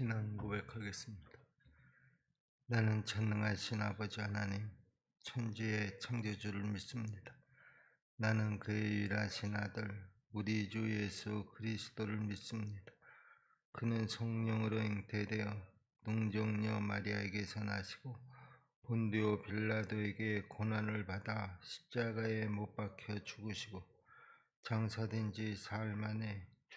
신앙 고백하겠습니다. 나는 전능하신 아버지 하나님, 천지의 창조주를 믿습니다. 나는 그의 유일하신 아들, 우리 주 예수 그리스도를 믿습니다. 그는 성령으로 잉태되어 동정녀 마리아에게서 나시고 본디오 빌라도에게 고난을 받아 십자가에 못 박혀 죽으시고 장사된 지 사흘 만에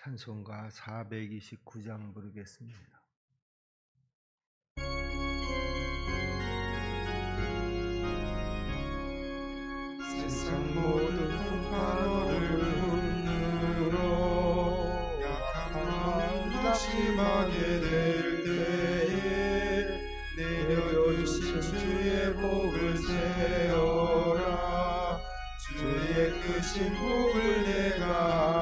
찬송가 429장 부르겠습니다. 세상 모든 환호를 흔들어 약한 마음 낙심하게 될 때에 내려주신 주의 복을 세어라 주의 크신 복을 내가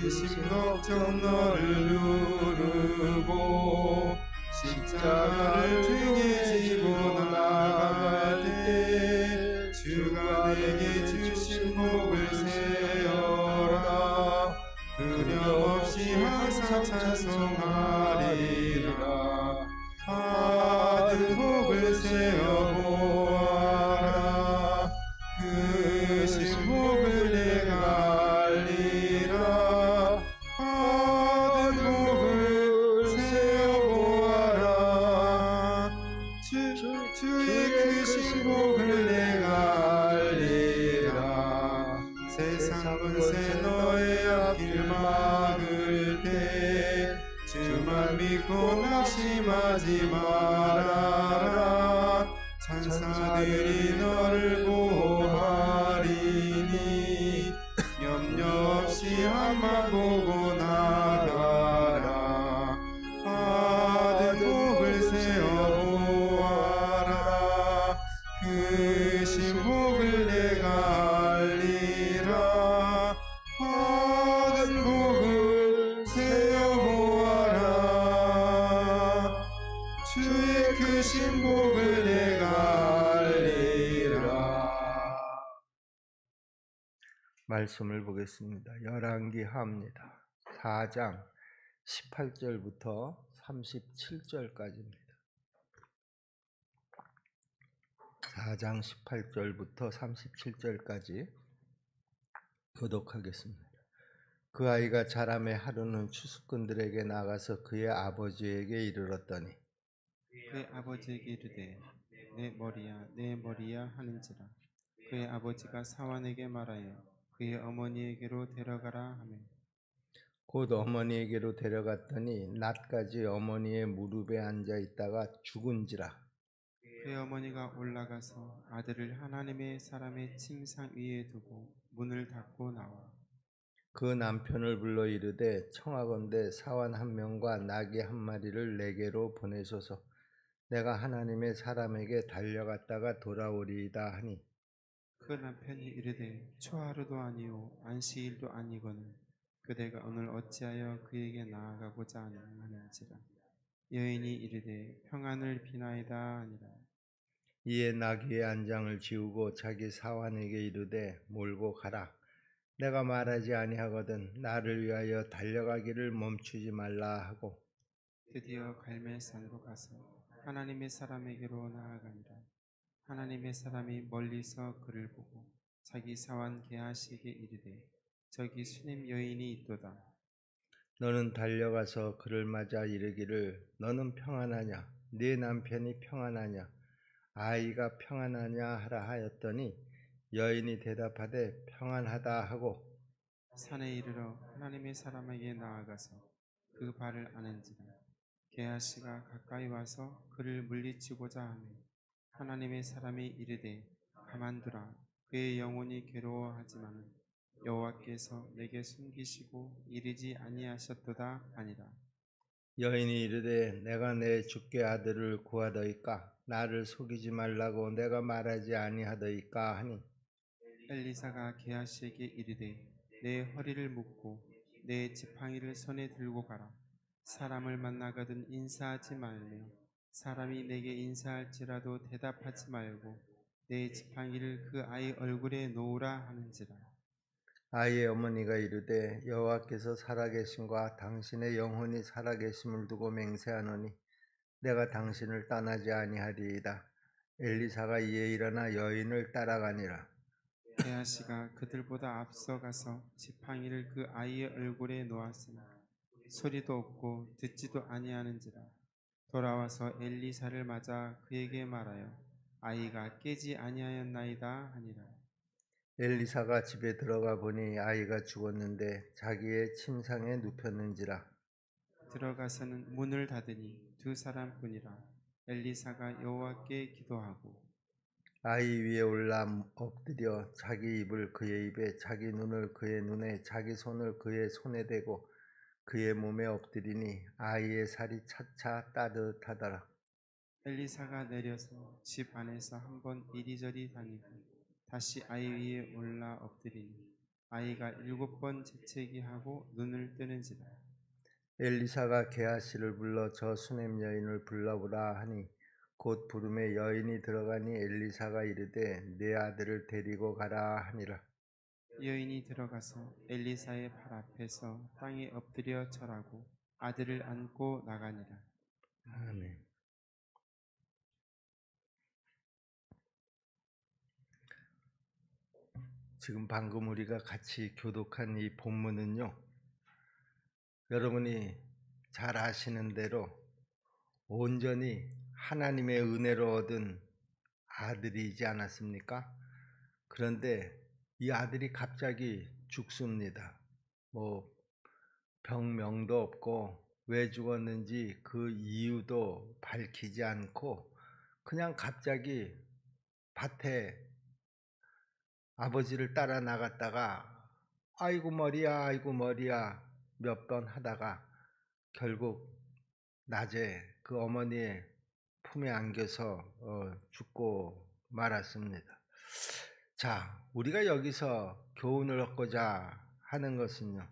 근심 걱정 너를 누르고 십자가를 등에 지고 나갈 때 주가 내게 주신 복을 세어라. 두려움 없이 항상 찬송하리 없이 말씀을 보겠습니다. 열왕기 하입니다. 4장 18절부터 37절까지입니다. 4장 18절부터 37절까지 교독하겠습니다. 그 아이가 자람의 하루는 추수꾼들에게 나가서 그의 아버지에게 이르렀더니 그의 아버지에게 이르되 내 머리야 내 머리야 하는지라 그의 아버지가 사환에게 말하여 그의 어머니에게로 데려가라 하매 곧 어머니에게로 데려갔더니 낮까지 어머니의 무릎에 앉아 있다가 죽은지라. 그의 어머니가 올라가서 아들을 하나님의 사람의 침상 위에 두고 문을 닫고 나와. 그 남편을 불러 이르되 청하건대 사환 한 명과 나귀 한 마리를 내게로 보내소서. 내가 하나님의 사람에게 달려갔다가 돌아오리이다 하니 그 남편이 이르되 초하루도 아니요 안식일도 아니거늘 그대가 오늘 어찌하여 그에게 나아가고자 하는지라. 여인이 이르되 평안을 비나이다 하니라. 이에 나귀의 안장을 지우고 자기 사환에게 이르되 몰고 가라. 내가 말하지 아니하거든 나를 위하여 달려가기를 멈추지 말라 하고. 드디어 갈멜산으로 가서 하나님의 사람에게로 나아가니라. 하나님의 사람이 멀리서 그를 보고 자기 사환 게하시에게 이르되 저기 수님 여인이 있도다. 너는 달려가서 그를 맞아 이르기를 너는 평안하냐? 네 남편이 평안하냐? 아이가 평안하냐 하라 하였더니 여인이 대답하되 평안하다 하고 산에 이르러 하나님의 사람에게 나아가서 그 발을 아는지라. 게하시가 가까이 와서 그를 물리치고자 하며 하나님의 사람이 이르되 가만두라. 그의 영혼이 괴로워하지만 여호와께서 내게 숨기시고 이르지 아니하셨도다 아니라. 여인이 이르되 내가 내 주께 아들을 구하더이까? 나를 속이지 말라고 내가 말하지 아니하더이까 하니? 엘리사가 게하시에게 이르되 내 허리를 묶고 내 지팡이를 손에 들고 가라. 사람을 만나거든 인사하지 말며 사람이 내게 인사할지라도 대답하지 말고 내 지팡이를 그 아이 얼굴에 놓으라 하는지라. 아이의 어머니가 이르되 여호와께서 살아계심과 당신의 영혼이 살아계심을 두고 맹세하노니 내가 당신을 떠나지 아니하리이다. 엘리사가 이에 일어나 여인을 따라가니라. 게하시가 그들보다 앞서가서 지팡이를 그 아이의 얼굴에 놓았으나 소리도 없고 듣지도 아니하는지라 돌아와서 엘리사를 맞아 그에게 말하여 아이가 깨지 아니하였나이다 하니라. 엘리사가 집에 들어가 보니 아이가 죽었는데 자기의 침상에 눕혔는지라. 들어가서는 문을 닫으니 두 사람뿐이라 엘리사가 여호와께 기도하고 아이 위에 올라 엎드려 자기 입을 그의 입에 자기 눈을 그의 눈에 자기 손을 그의 손에 대고 그의 몸에 엎드리니 아이의 살이 차차 따뜻하더라. 엘리사가 내려서 집 안에서 한번 이리저리 다니고 다시 아이 위에 올라 엎드리니 아이가 일곱 번 재채기 하고 눈을 뜨는지라. 엘리사가 게하시를 불러 저 수냄 여인을 불러보라 하니 곧 부름에 여인이 들어가니 엘리사가 이르되 내 아들을 데리고 가라 하니라 여인이 들어가서 엘리사의 발 앞에서 땅에 엎드려 절하고 아들을 안고 나가니라 아멘. 지금 방금 우리가 같이 교독한 이 본문은요. 여러분이 잘 아시는 대로 온전히 하나님의 은혜로 얻은 아들이지 않았습니까? 그런데 이 아들이 갑자기 죽습니다. 뭐 병명도 없고 왜 죽었는지 그 이유도 밝히지 않고 그냥 갑자기 밭에 아버지를 따라 나갔다가 아이고 머리야 아이고 머리야 몇 번 하다가 결국 낮에 그 어머니의 품에 안겨서 어, 죽고 말았습니다. 자, 우리가 여기서 교훈을 얻고자 하는 것은요.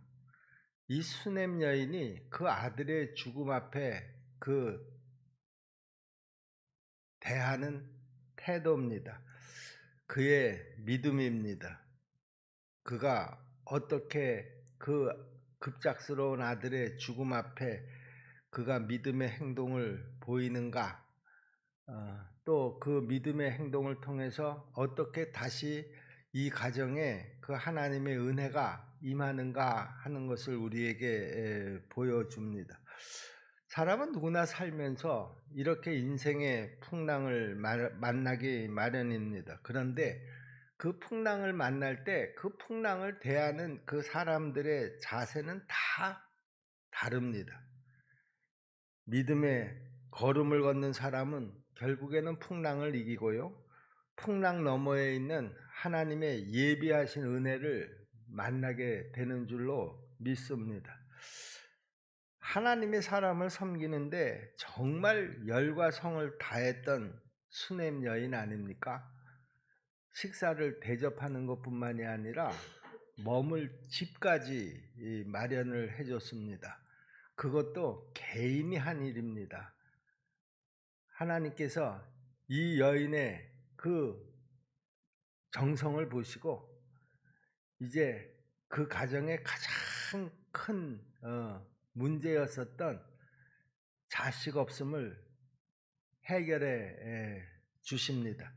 이 수냄 여인이 그 아들의 죽음 앞에 그 대하는 태도입니다. 그의 믿음입니다. 그가 어떻게 그 급작스러운 아들의 죽음 앞에 그가 믿음의 행동을 보이는가? 어, 또그 믿음의 행동을 통해서 어떻게 다시 이 가정에 그 하나님의 은혜가 임하는가 하는 것을 우리에게 에, 보여줍니다. 사람은 누구나 살면서 이렇게 인생의 풍랑을 마- 만나기 마련입니다. 그런데 그 풍랑을 만날 때 그 풍랑을 대하는 그 사람들의 자세는 다 다릅니다. 믿음의 걸음을 걷는 사람은 결국에는 풍랑을 이기고요. 풍랑 너머에 있는 하나님의 예비하신 은혜를 만나게 되는 줄로 믿습니다. 하나님의 사람을 섬기는데 정말 열과 성을 다했던 수냄 여인 아닙니까? 식사를 대접하는 것뿐만이 아니라 머물 집까지 이 마련을 해줬습니다. 그것도 개인이 한 일입니다. 하나님께서 이 여인의 그 정성을 보시고 이제 그 가정의 가장 큰 어, 문제였었던 자식 없음을 해결해 에, 주십니다.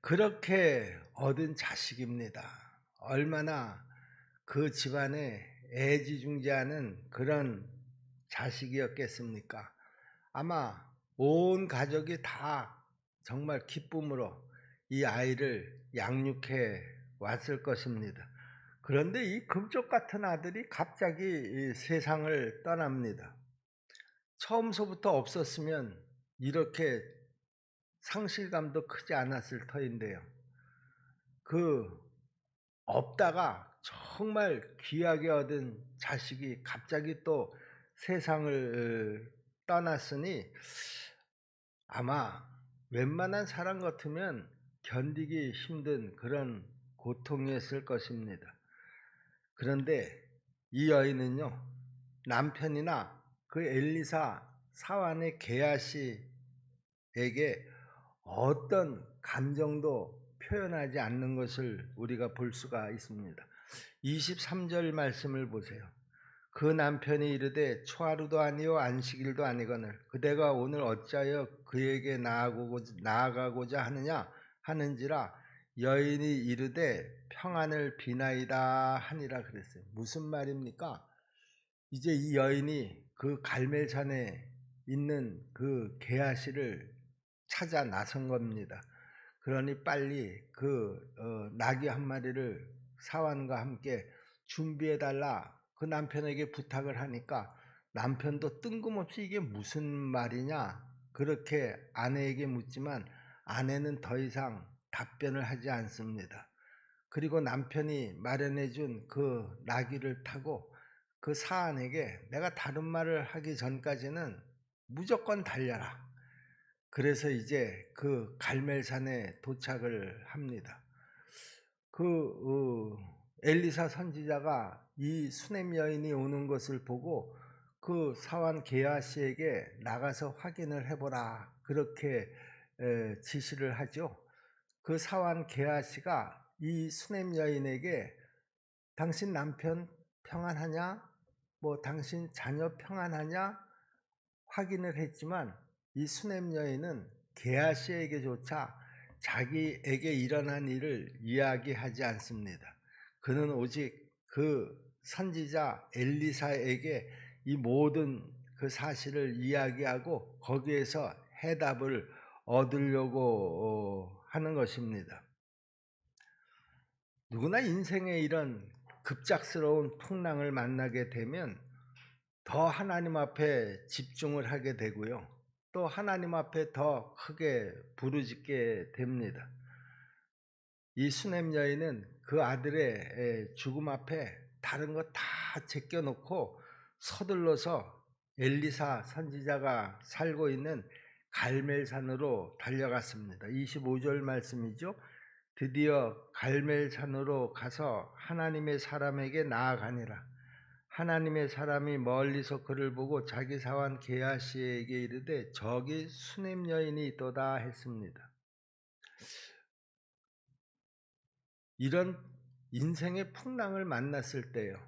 그렇게 얻은 자식입니다. 얼마나 그 집안에 애지중지하는 그런 자식이었겠습니까? 아마 온 가족이 다 정말 기쁨으로 이 아이를 양육해 왔을 것입니다. 그런데 이 금쪽 같은 아들이 갑자기 이 세상을 떠납니다. 처음서부터 없었으면 이렇게 상실감도 크지 않았을 터인데요. 그 없다가 정말 귀하게 얻은 자식이 갑자기 또 세상을 떠났으니 아마 웬만한 사람 같으면 견디기 힘든 그런 고통이었을 것입니다. 그런데 이 여인은요, 남편이나 그 엘리사 사환의 게하시에게 어떤 감정도 표현하지 않는 것을 우리가 볼 수가 있습니다. 23절 말씀을 보세요. 그 남편이 이르되 초하루도 아니요 안식일도 아니거늘 그대가 오늘 어찌하여 그에게 나아가고자 하느냐 하는지라 여인이 이르되 평안을 비나이다 하니라 그랬어요. 무슨 말입니까? 이제 이 여인이 그 갈멜산에 있는 그 게하시를 찾아 나선 겁니다. 그러니 빨리 그 어, 나귀 한 마리를 사환과 함께 준비해 달라 그 남편에게 부탁을 하니까 남편도 뜬금없이 이게 무슨 말이냐 그렇게 아내에게 묻지만 아내는 더 이상 답변을 하지 않습니다. 그리고 남편이 마련해 준 그 나귀를 타고 그 사안에게 내가 다른 말을 하기 전까지는 무조건 달려라. 그래서 이제 그 갈멜산에 도착을 합니다. 그 어, 엘리사 선지자가 이 수냄 여인이 오는 것을 보고 그 사환 게하시에게 나가서 확인을 해보라 그렇게 에, 지시를 하죠. 그 사환 게하시가 이 수냄 여인에게 당신 남편 평안하냐? 뭐 당신 자녀 평안하냐? 확인을 했지만 이 수냄 여인은 게하시에게조차 자기에게 일어난 일을 이야기하지 않습니다. 그는 오직 그 선지자 엘리사에게 이 모든 그 사실을 이야기하고 거기에서 해답을 얻으려고 어, 하는 것입니다. 누구나 인생에 이런 급작스러운 풍랑을 만나게 되면 더 하나님 앞에 집중을 하게 되고요. 또 하나님 앞에 더 크게 부르짖게 됩니다. 이 수냄 여인은 그 아들의 죽음 앞에 다른 거 다 제껴놓고 서둘러서 엘리사 선지자가 살고 있는 갈멜산으로 달려갔습니다. 25절 말씀이죠. 드디어 갈멜산으로 가서 하나님의 사람에게 나아가니라. 하나님의 사람이 멀리서 그를 보고 자기 사환 게하시에게 이르되 저기 수냄 여인이 있도다 했습니다. 이런 인생의 풍랑을 만났을 때요.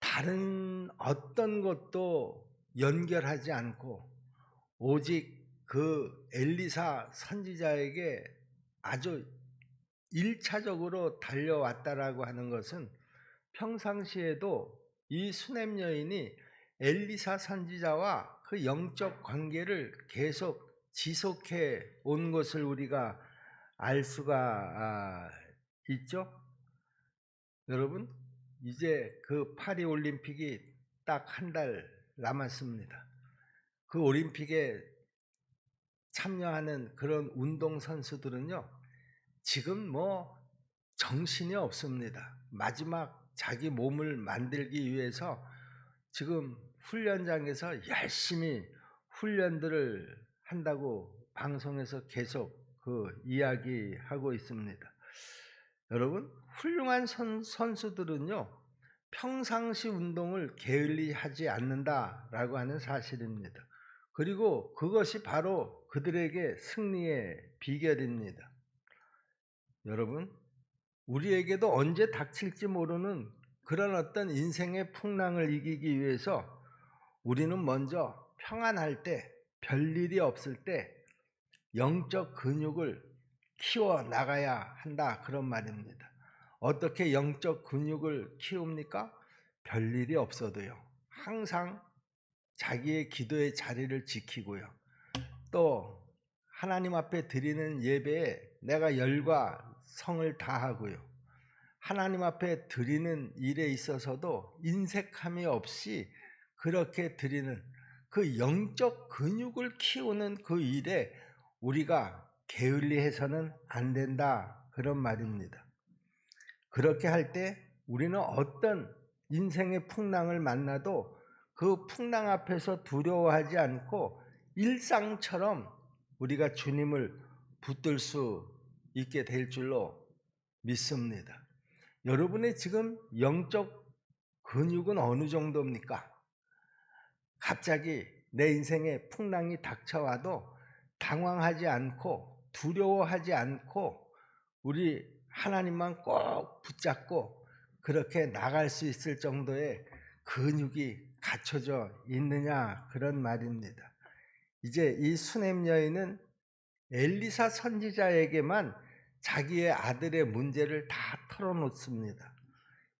다른 어떤 것도 연결하지 않고 오직 그 엘리사 선지자에게 아주 일차적으로 달려왔다라고 하는 것은 평상시에도 이 수냄 여인이 엘리사 선지자와 그 영적 관계를 계속 지속해 온 것을 우리가 알 수가 아, 있죠? 여러분, 이제 그 파리 올림픽이 딱 한 달 남았습니다. 그 올림픽에 참여하는 그런 운동 선수들은요, 지금 뭐 정신이 없습니다. 마지막 자기 몸을 만들기 위해서 지금 훈련장에서 열심히 훈련들을 한다고 방송에서 계속 그 이야기하고 있습니다. 여러분, 훌륭한 선, 선수들은요, 평상시 운동을 게을리 하지 않는다라고 하는 사실입니다. 그리고 그것이 바로 그들에게 승리의 비결입니다. 여러분, 우리에게도 언제 닥칠지 모르는 그런 어떤 인생의 풍랑을 이기기 위해서 우리는 먼저 평안할 때, 별일이 없을 때 영적 근육을 키워 나가야 한다. 그런 말입니다. 어떻게 영적 근육을 키웁니까? 별일이 없어도요. 항상 자기의 기도의 자리를 지키고요. 또 하나님 앞에 드리는 예배에 내가 열과 성을 다하고요. 하나님 앞에 드리는 일에 있어서도 인색함이 없이 그렇게 드리는 그 영적 근육을 키우는 그 일에 우리가 게을리해서는 안 된다. 그런 말입니다. 그렇게 할 때 우리는 어떤 인생의 풍랑을 만나도 그 풍랑 앞에서 두려워하지 않고 일상처럼 우리가 주님을 붙들 수 있게 될 줄로 믿습니다. 여러분의 지금 영적 근육은 어느 정도입니까? 갑자기 내 인생에 풍랑이 닥쳐와도 당황하지 않고 두려워하지 않고 우리 하나님만 꼭 붙잡고 그렇게 나갈 수 있을 정도의 근육이 갖춰져 있느냐 그런 말입니다. 이제 이 수냄 여인은 엘리사 선지자에게만 자기의 아들의 문제를 다 털어놓습니다.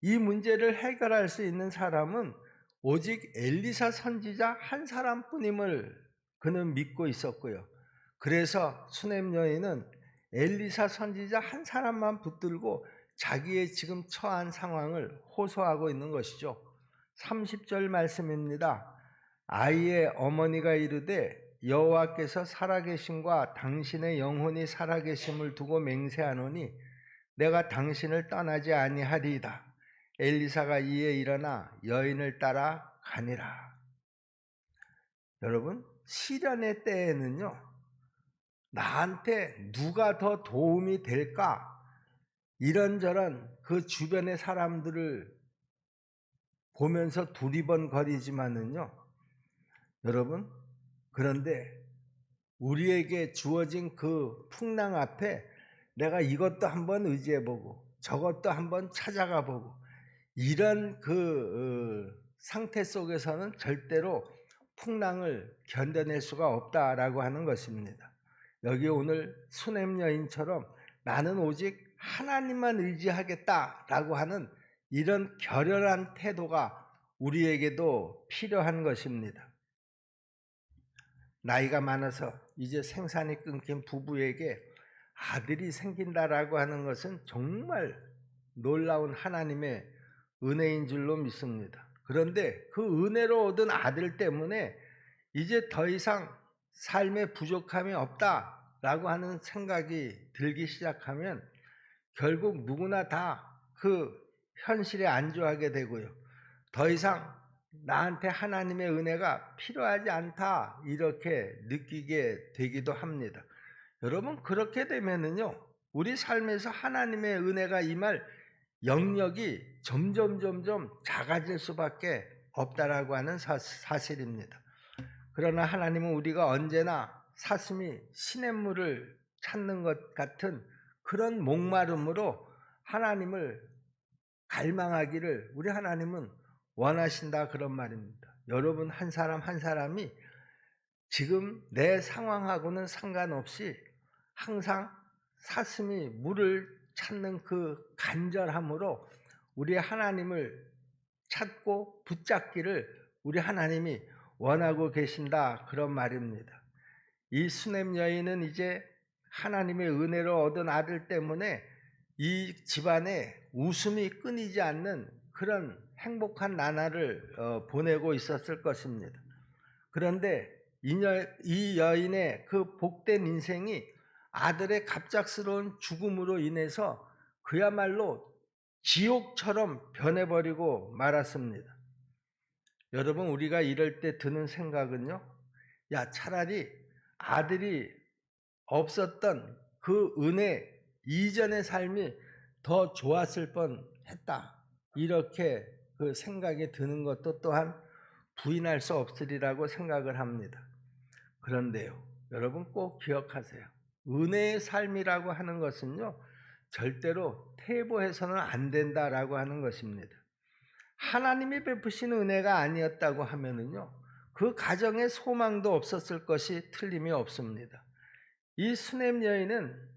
이 문제를 해결할 수 있는 사람은 오직 엘리사 선지자 한 사람뿐임을 그는 믿고 있었고요. 그래서 수냄 여인은 엘리사 선지자 한 사람만 붙들고 자기의 지금 처한 상황을 호소하고 있는 것이죠. 30절 말씀입니다. 아이의 어머니가 이르되 여호와께서 살아계심과 당신의 영혼이 살아계심을 두고 맹세하노니 내가 당신을 떠나지 아니하리이다. 엘리사가 이에 일어나 여인을 따라 가니라. 여러분 시련의 때에는요 나한테 누가 더 도움이 될까 이런저런 그 주변의 사람들을 보면서 두리번거리지만은요 여러분 그런데 우리에게 주어진 그 풍랑 앞에 내가 이것도 한번 의지해 보고 저것도 한번 찾아가 보고 이런 그 어, 상태 속에서는 절대로 풍랑을 견뎌낼 수가 없다라고 하는 것입니다. 여기 오늘 수냄 여인처럼 나는 오직 하나님만 의지하겠다라고 하는 이런 결연한 태도가 우리에게도 필요한 것입니다. 나이가 많아서 이제 생산이 끊긴 부부에게 아들이 생긴다라고 하는 것은 정말 놀라운 하나님의 은혜인 줄로 믿습니다. 그런데 그 은혜로 얻은 아들 때문에 이제 더 이상 삶에 부족함이 없다라고 하는 생각이 들기 시작하면 결국 누구나 다 그 현실에 안주하게 되고요. 더 이상 나한테 하나님의 은혜가 필요하지 않다 이렇게 느끼게 되기도 합니다. 여러분 그렇게 되면은요 우리 삶에서 하나님의 은혜가 임할 영역이 점점 점점 작아질 수밖에 없다라고 하는 사, 사실입니다. 그러나 하나님은 우리가 언제나 사슴이 시냇물을 찾는 것 같은 그런 목마름으로 하나님을 갈망하기를 우리 하나님은 원하신다 그런 말입니다. 여러분 한 사람 한 사람이 지금 내 상황하고는 상관없이 항상 사슴이 물을 찾는 그 간절함으로 우리 하나님을 찾고 붙잡기를 우리 하나님이 원하고 계신다 그런 말입니다. 이 수냄 여인은 이제 하나님의 은혜로 얻은 아들 때문에 이 집안에 웃음이 끊이지 않는 그런 행복한 나날을 어, 보내고 있었을 것입니다. 그런데 이, 여, 이 여인의 그 복된 인생이 아들의 갑작스러운 죽음으로 인해서 그야말로 지옥처럼 변해버리고 말았습니다. 여러분, 우리가 이럴 때 드는 생각은요, 야, 차라리 아들이 없었던 그 은혜 이전의 삶이 더 좋았을 뻔 했다. 이렇게 그 생각이 드는 것도 또한 부인할 수 없으리라고 생각을 합니다. 그런데요, 여러분 꼭 기억하세요. 은혜의 삶이라고 하는 것은요, 절대로 퇴보해서는 안 된다라고 하는 것입니다. 하나님이 베푸신 은혜가 아니었다고 하면은요, 그 가정에 소망도 없었을 것이 틀림이 없습니다. 이 수냄 여인은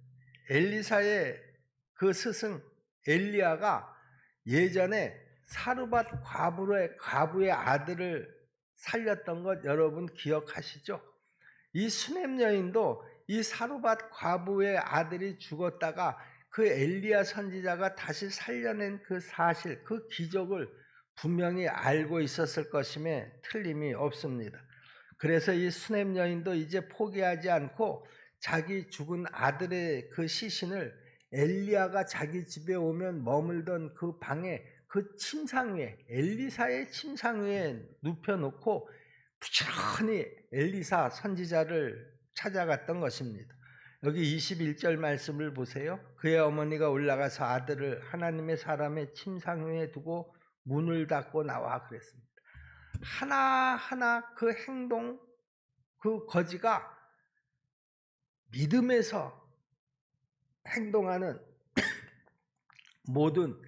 엘리사의 그 스승 엘리야가 예전에 사르밧 과부의 과부의 아들을 살렸던 것 여러분 기억하시죠? 이 수냄 여인도 이 사루밧 과부의 아들이 죽었다가 그 엘리야 선지자가 다시 살려낸 그 사실, 그 기적을 분명히 알고 있었을 것임에 틀림이 없습니다. 그래서 이 수냄 여인도 이제 포기하지 않고 자기 죽은 아들의 그 시신을 엘리야가 자기 집에 오면 머물던 그 방에 그 침상 위에 엘리사의 침상 위에 눕혀놓고 부지런히 엘리사 선지자를 찾아갔던 것입니다. 여기 21절 말씀을 보세요. 그의 어머니가 올라가서 아들을 하나님의 사람의 침상 위에 두고 문을 닫고 나와 그랬습니다. 하나하나 그 행동, 그 거지가 믿음에서 행동하는 모든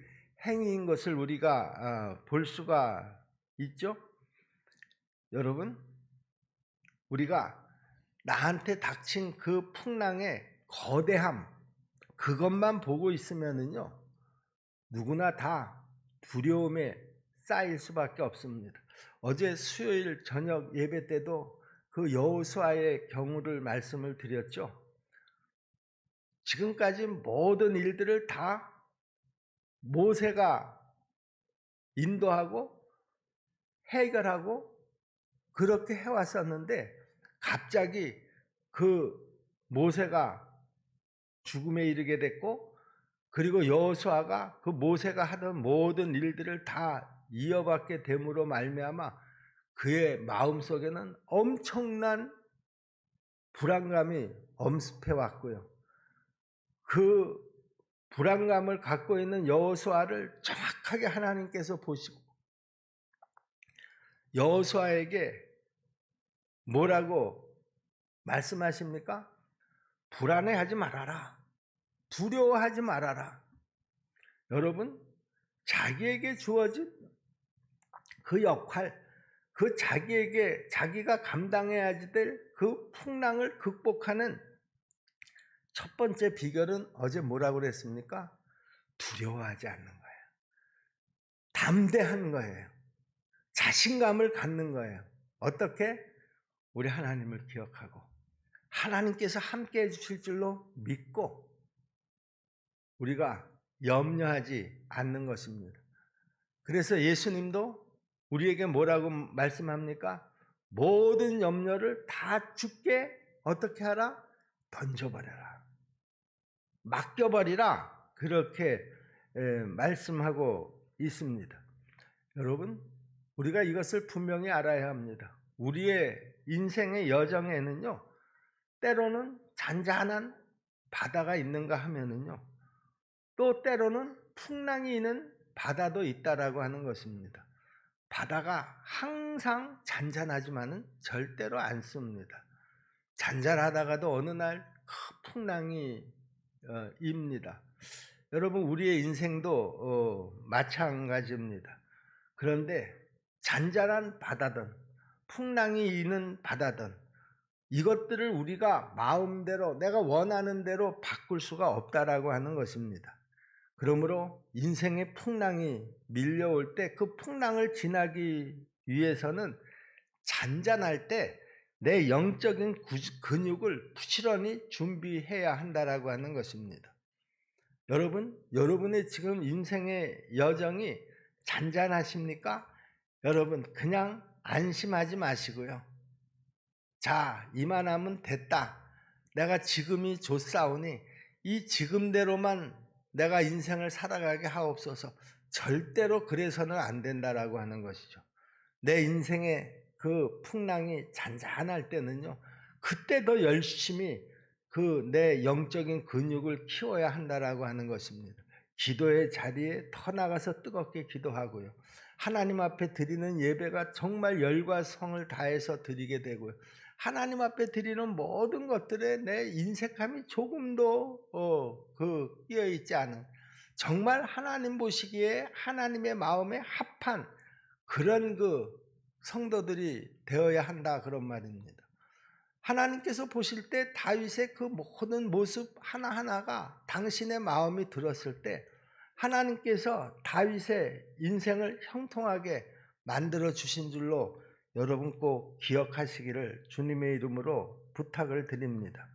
행위인 것을 우리가 아, 볼 수가 있죠. 여러분, 우리가 나한테 닥친 그 풍랑의 거대함, 그것만 보고 있으면은요, 누구나 다 두려움에 쌓일 수밖에 없습니다. 어제 수요일 저녁 예배 때도 그 여호수아의 경우를 말씀을 드렸죠. 지금까지 모든 일들을 다 모세가 인도하고 해결하고 그렇게 해왔었는데 갑자기 그 모세가 죽음에 이르게 됐고 그리고 여호수아가 그 모세가 하던 모든 일들을 다 이어받게 됨으로 말미암아 그의 마음 속에는 엄청난 불안감이 엄습해 왔고요. 그 불안감을 갖고 있는 여호수아를 정확하게 하나님께서 보시고 여호수아에게 뭐라고 말씀하십니까? 불안해하지 말아라. 두려워하지 말아라. 여러분, 자기에게 주어진 그 역할, 그 자기에게 자기가 감당해야 될그 풍랑을 극복하는 첫 번째 비결은 어제 뭐라고 그랬습니까? 두려워하지 않는 거예요. 담대한 거예요. 자신감을 갖는 거예요. 어떻게? 우리 하나님을 기억하고 하나님께서 함께 해주실 줄로 믿고 우리가 염려하지 않는 것입니다. 그래서 예수님도 우리에게 뭐라고 말씀합니까? 모든 염려를 다 죽게 어떻게 하라? 던져버려라. 맡겨버리라. 그렇게 에, 말씀하고 있습니다. 여러분, 우리가 이것을 분명히 알아야 합니다. 우리의 인생의 여정에는요, 때로는 잔잔한 바다가 있는가 하면은요, 또 때로는 풍랑이 있는 바다도 있다라고 하는 것입니다. 바다가 항상 잔잔하지만은 절대로 않습니다. 잔잔하다가도 어느 날큰 풍랑이 어, 입니다. 여러분 우리의 인생도 어, 마찬가지입니다. 그런데 잔잔한 바다든 풍랑이 있는 바다든 이것들을 우리가 마음대로 내가 원하는 대로 바꿀 수가 없다라고 하는 것입니다. 그러므로 인생의 풍랑이 밀려올 때 그 풍랑을 지나기 위해서는 잔잔할 때 내 영적인 근육을 부지런히 준비해야 한다라고 하는 것입니다. 여러분, 여러분의 지금 인생의 여정이 잔잔하십니까? 여러분, 그냥 안심하지 마시고요. 자, 이만하면 됐다. 내가 지금이 좋사오니 이 지금대로만 내가 인생을 살아가게 하옵소서. 절대로 그래서는 안 된다라고 하는 것이죠. 내 인생의 그 풍랑이 잔잔할 때는요. 그때 더 열심히 그 내 영적인 근육을 키워야 한다라고 하는 것입니다. 기도의 자리에 더 나가서 뜨겁게 기도하고요. 하나님 앞에 드리는 예배가 정말 열과 성을 다해서 드리게 되고요. 하나님 앞에 드리는 모든 것들에 내 인색함이 조금도 어, 그 끼어 있지 않은 정말 하나님 보시기에 하나님의 마음에 합한 그런 그 성도들이 되어야 한다 그런 말입니다. 하나님께서 보실 때 다윗의 그 모든 모습 하나하나가 당신의 마음이 들었을 때 하나님께서 다윗의 인생을 형통하게 만들어 주신 줄로 여러분 꼭 기억하시기를 주님의 이름으로 부탁을 드립니다.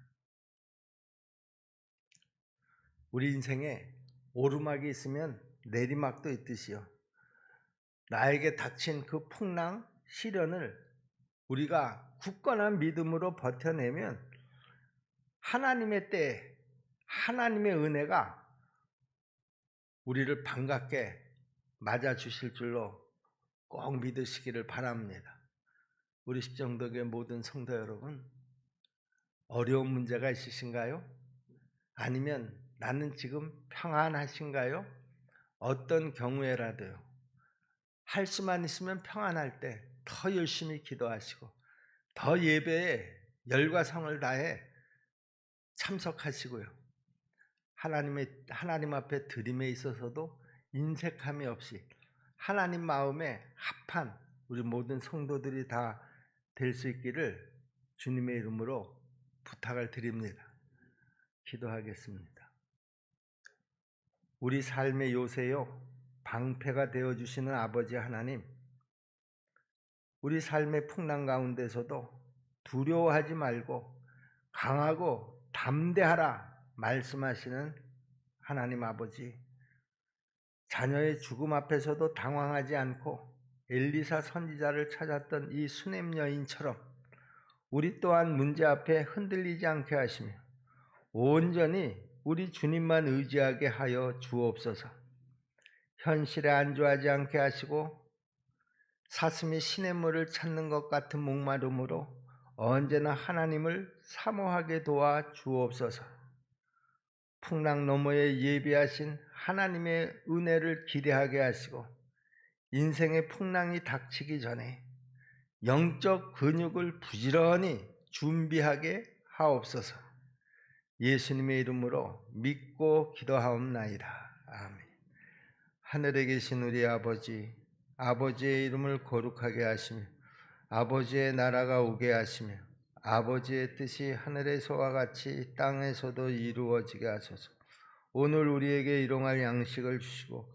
우리 인생에 오르막이 있으면 내리막도 있듯이요. 나에게 닥친 그 풍랑, 시련을 우리가 굳건한 믿음으로 버텨내면 하나님의 때, 하나님의 은혜가 우리를 반갑게 맞아 주실 줄로 꼭 믿으시기를 바랍니다. 우리 십정덕의 모든 성도 여러분, 어려운 문제가 있으신가요? 아니면 나는 지금 평안하신가요? 어떤 경우에라도요. 할 수만 있으면 평안할 때 더 열심히 기도하시고 더 예배에 열과 성을 다해 참석하시고요. 하나님의 하나님 앞에 드림에 있어서도 인색함이 없이 하나님 마음에 합한 우리 모든 성도들이 다 될 수 있기를 주님의 이름으로 부탁을 드립니다. 기도하겠습니다. 우리 삶의 요새요 방패가 되어 주시는 아버지 하나님 우리 삶의 풍랑 가운데서도 두려워하지 말고 강하고 담대하라 말씀하시는 하나님 아버지 자녀의 죽음 앞에서도 당황하지 않고 엘리사 선지자를 찾았던 이 수냄 여인처럼 우리 또한 문제 앞에 흔들리지 않게 하시며 온전히 우리 주님만 의지하게 하여 주옵소서. 현실에 안주하지 않게 하시고 사슴이 시냇물을 찾는 것 같은 목마름으로 언제나 하나님을 사모하게 도와 주옵소서. 풍랑 너머에 예비하신 하나님의 은혜를 기대하게 하시고 인생의 풍랑이 닥치기 전에 영적 근육을 부지런히 준비하게 하옵소서. 예수님의 이름으로 믿고 기도하옵나이다. 아멘. 하늘에 계신 우리 아버지, 아버지의 이름을 거룩하게 하시며 아버지의 나라가 오게 하시며 아버지의 뜻이 하늘에서와 같이 땅에서도 이루어지게 하소서. 오늘 우리에게 일용할 양식을 주시고